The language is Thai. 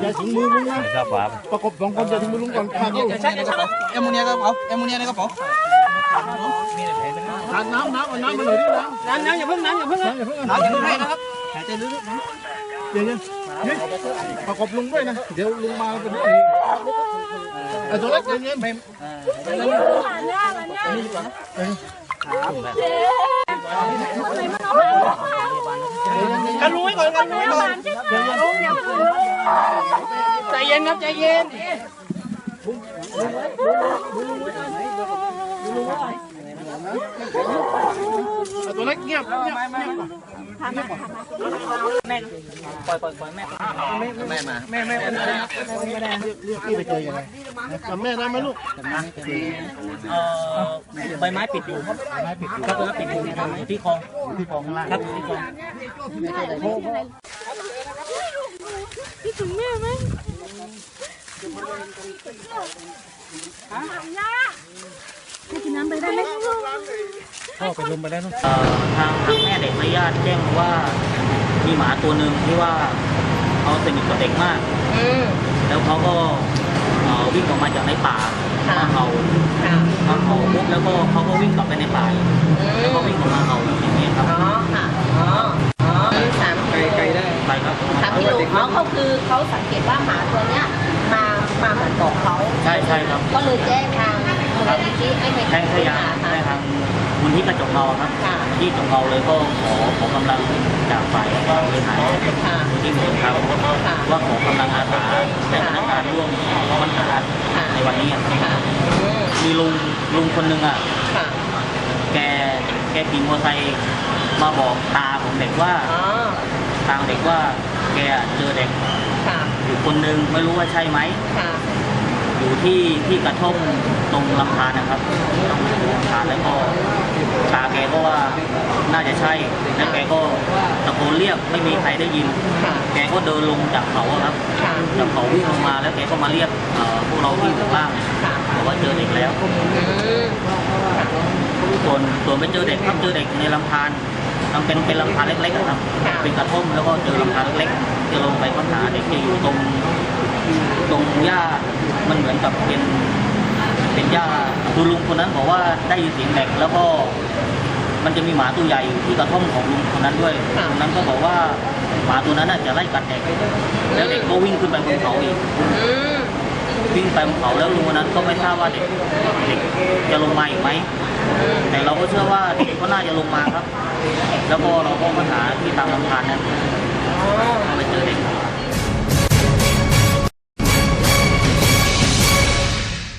อย่าถึงมือลุงนะไม่ทราบฝาประกบสองคนอย่าถึงมือลุงก่อนขาดใช่ใช่แอมโมเนียกระเป๋าแอมโมเนียในกระเป๋าขาดน้ำน้ำเอาน้ำมาหน่อยดิน้ำน้ำน้ำอย่าเพิ่งน้ำอย่าเพิ่งน้ำอย่าเพิ่งน้ำอย่าเพิ่งให้นะครับหายใจลึกๆนะเดี๋ยวเนี่ยนี่ประกบลุงด้วยนะเดี๋ยวลุงมาเป็นไอ้ไอ้ตัวเล็กเย็นๆกันรู้ไว้ก่อนกันรู้ไว้ก่อนใจเย็นครับใจเย็นตัวเล็กเงียบเงียบเงียบแม่ปล่อยปล่อยปล่อยแม่แม่มาแม่แม่เรียกพี่ไปเจอยังไงจำแม่ได้ไหมลูกเอ่อใบไม้ปิดอยู่ครับใบไม้ปิดอยู่ครับแล้วปิดอยู่ที่คลองที่คลองล่างครับที่คลองคิดถึงแม่ไหม ถามย่าไปได้ไหมพ่อไปแล้วทางทางแม่เด็กและญาติแจ้งว่ามีหมาตัวหนึ่งที่ว่าเขาสนิทกับเด็กมากแล้วเขาก็เอ่อวิ่งออกมาจากในป่ามาเห่ามาเห่าปุ๊บแล้วก็เขาก็วิ่งกลับไปในป่าอีกแล้วก็วิ่งออกมาเห่าอย่างนี้ครับ อ๋อค่ะ อ๋อ อ๋อสาม ไกลไกลได้ไปครับ สามกิ โลอ๋อเขาคือเขาสังเกตว่าหมาตัวเนี้ยมามาเหมือนบอกเขาใช่ใช่ครับ ก็เลยแจ้งทางมูลนิธิให้ไปใช่พยายามหาใช่ค่ะทางมูลที่กระจกเงาครับค่ะที่จกเงาเลยก็ขอขอกำลังจากฝ่ายบริหารค่ะมูลที่หนึ่งครับค่ะว่าขอกำลังอาสาและพนักงานร่วมปัญหาค่ะในวันนี้ค่ะอืมมีลุงลุงคนหนึ่งอะค่ะแกแกขี่มอเตอร์ไซค์มาบอกตาของเด็กว่าอ๋อทางเด็กว่า แกเจอเด็กค่ะอยู่คนหนึ่งไม่รู้ว่าใช่ไหมค่ะอยู่ที่ที่กระท่อมตรงลำธารนะครับตรงลำธารแล้วก็ตาแกก็ว่าน่าจะใช่แล้วแกก็ตะโกนเรียกไม่มีใครได้ยิน ค่ะ แกก็เดินลงจากเขาอะครับค่ะ จากเขาวิ่งลงมาแล้วแกก็มาเรียกเอ่อพวกเราที่อยู่ข้างล่างค่ะ บอกว่าเจอเด็กแล้ว อืมส่วนส่วนไปเจอเด็กครับเจอเด็กในลำธาร มันเป็นเป็นลำธารเล็กๆอะครับ เป็นกระท่อมแล้วก็เจอลำธารเล็กๆจะลงไปค้นหาเด็กจะอยู่ตรงตรงหญ้ามันเหมือนกับเป็น เป็นหญ้าคือลุงคนนั้นบอกว่าได้ยินเสียงเด็กแล้วก็ มันจะมีหมาตัวใหญ่อยู่ที่กระท่อมของลุงคนนั้นด้วยลุงนั้นก็บอกว่าหมาตัวนั้นน่ะจะไล่กัดเด็กแล้วเด็กก็วิ่งขึ้นไปบนเขาอีก อืม วิ่งไปบนเขาแล้วลุงคนนั้นก็ไม่ทราบว่าเด็กเด็กจะลงมาอีกไหมแต่เราก็เชื่อว่าเด็กก็น่าจะลงมาครับ แล้วก็เราก็ค้นหาที่ตามลำธารนั้นอ๋อไป